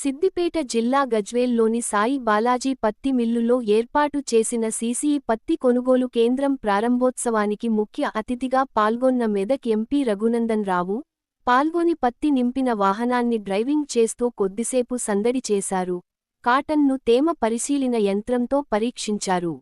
సిద్దిపేట జిల్లా గజ్వేల్లోని సాయి బాలాజీ పత్తి మిల్లులో ఏర్పాటు చేసిన సీసీఈ పత్తి కొనుగోలు కేంద్రం ప్రారంభోత్సవానికి ముఖ్య అతిథిగా పాల్గొన్న మెదక్ ఎంపీ రఘునందన్ రావు పాల్గొని పత్తి నింపిన వాహనాన్ని డ్రైవింగ్ చేస్తూ కొద్దిసేపు సందడి చేశారు. కాటన్ను తేమ పరిశీలన యంత్రంతో పరీక్షించారు.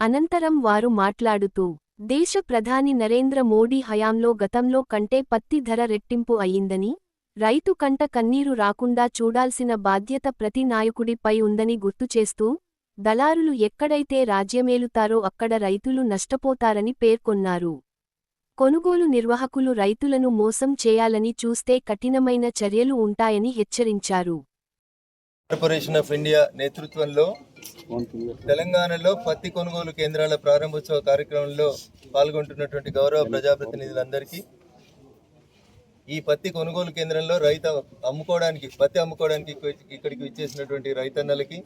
అనంతరం వారు మాట్లాడుతూ దేశ ప్రధాని నరేంద్ర మోడీ హయాంలో గతంలో కంటే పత్తి ధర రెట్టింపు అయిందని రైతు కంట కన్నీరు రాకుండా చూడాల్సిన బాధ్యత ప్రతి నాయకుడిపై ఉందని గుర్తుచేస్తూ దళారులు ఎక్కడైతే రాజ్యమేలుతారో అక్కడ రైతులు నష్టపోతారని పేర్కొన్నారు. కొనుగోలు నిర్వాహకులు రైతులను మోసం చేయాలని చూస్తే కఠినమైన చర్యలు ఉంటాయని హెచ్చరించారు. కార్పొరేషన్ ఆఫ్ ఇండియా నేతృత్వంలో తెలంగాణలో పత్తి కొనుగోలు కేంద్రాల ప్రారంభోత్సవ కార్యక్రమంలో పాల్గొంటున్నటువంటి గౌరవ ప్రజాప్రతినిధులందరికీ ఈ పత్తి కొనుగోలు కేంద్రంలో రైతు అమ్ముకోవడానికి పత్తి అమ్ముకోవడానికి ఇక్కడికి ఇచ్చేసినటువంటి రైతన్నలకి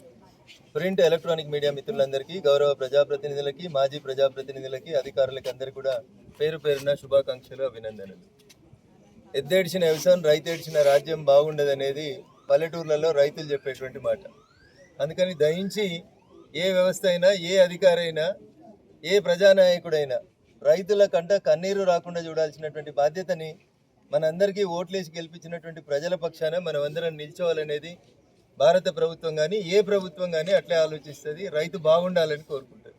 ప్రింట్ ఎలక్ట్రానిక్ మీడియా మిత్రులందరికీ గౌరవ ప్రజాప్రతినిధులకి మాజీ ప్రజాప్రతినిధులకి అధికారులకి అందరికీ కూడా పేరు పేరున శుభాకాంక్షలు అభినందనలు. ఎద్దేడిచిన వ్యవసాయం రైతేడిచిన రాజ్యం బాగుండదనేది పల్లెటూర్లలో రైతులు చెప్పేటువంటి మాట. అందుకని దయించి ఏ వ్యవస్థ అయినా ఏ అధికారి అయినా ఏ ప్రజానాయకుడైనా రైతుల కంట కన్నీరు రాకుండా చూడాల్సినటువంటి బాధ్యతని మనందరికీ ఓట్లేసి గెలిపించినటువంటి ప్రజల పక్షాన మనమందరం నిల్చోవాలనేది భారత ప్రభుత్వం కానీ ఏ ప్రభుత్వం కానీ అట్లే ఆలోచిస్తుంది. రైతు బాగుండాలని కోరుకుంటుంది.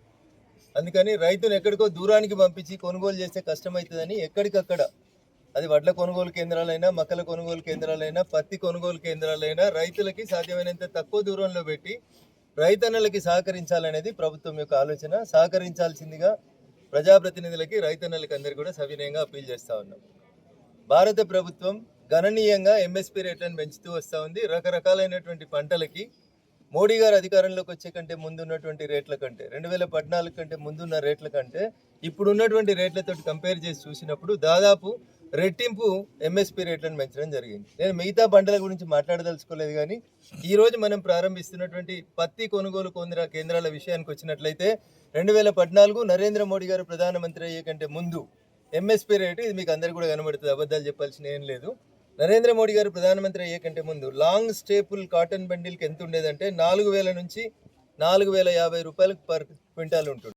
అందుకని రైతును ఎక్కడికో దూరానికి పంపించి కొనుగోలు చేస్తే కష్టమవుతుందని ఎక్కడికక్కడ అది వడ్ల కొనుగోలు కేంద్రాలైనా మక్కల కొనుగోలు కేంద్రాలైనా పత్తి కొనుగోలు కేంద్రాలైనా రైతులకి సాధ్యమైనంత తక్కువ దూరంలో పెట్టి రైతన్నలకి సహకరించాలనేది ప్రభుత్వం యొక్క ఆలోచన. సహకరించాల్సిందిగా ప్రజాప్రతినిధులకి రైతన్నలకి అందరికీ కూడా సవినయంగా అప్పీల్ చేస్తా ఉన్నాం. భారత ప్రభుత్వం గణనీయంగా ఎంఎస్పీ రేట్లను పెంచుతూ వస్తూ ఉంది. రకరకాలైనటువంటి పంటలకి మోడీ గారు అధికారంలోకి వచ్చే కంటే ముందు ఉన్నటువంటి రేట్ల కంటే రెండు వేల పద్నాలుగు కంటే ముందున్న రేట్ల కంటే ఇప్పుడు ఉన్నటువంటి రేట్లతో కంపేర్ చేసి చూసినప్పుడు దాదాపు రెట్టింపు ఎంఎస్పీ రేట్లను పెంచడం జరిగింది. నేను మిగతా పంటల గురించి మాట్లాడదలుచుకోలేదు కానీ ఈరోజు మనం ప్రారంభిస్తున్నటువంటి పత్తి కొనుగోలు కేంద్ర కేంద్రాల విషయానికి వచ్చినట్లయితే రెండు వేల పద్నాలుగు నరేంద్ర మోడీ గారు ప్రధానమంత్రి అయ్యే కంటే ముందు ఎంఎస్పీ రేటు ఇది మీకు అందరికీ కూడా కనబడుతుంది. అబద్ధాలు చెప్పాల్సిన ఏం లేదు. నరేంద్ర మోడీ గారు ప్రధానమంత్రి అయ్యే కంటే ముందు లాంగ్ స్టేపుల్ కాటన్ బండిల్కి ఎంత ఉండేదంటే నాలుగు వేల నుంచి నాలుగు వేల యాభై రూపాయలకు పర్ క్వింటాల్ ఉంటుంది.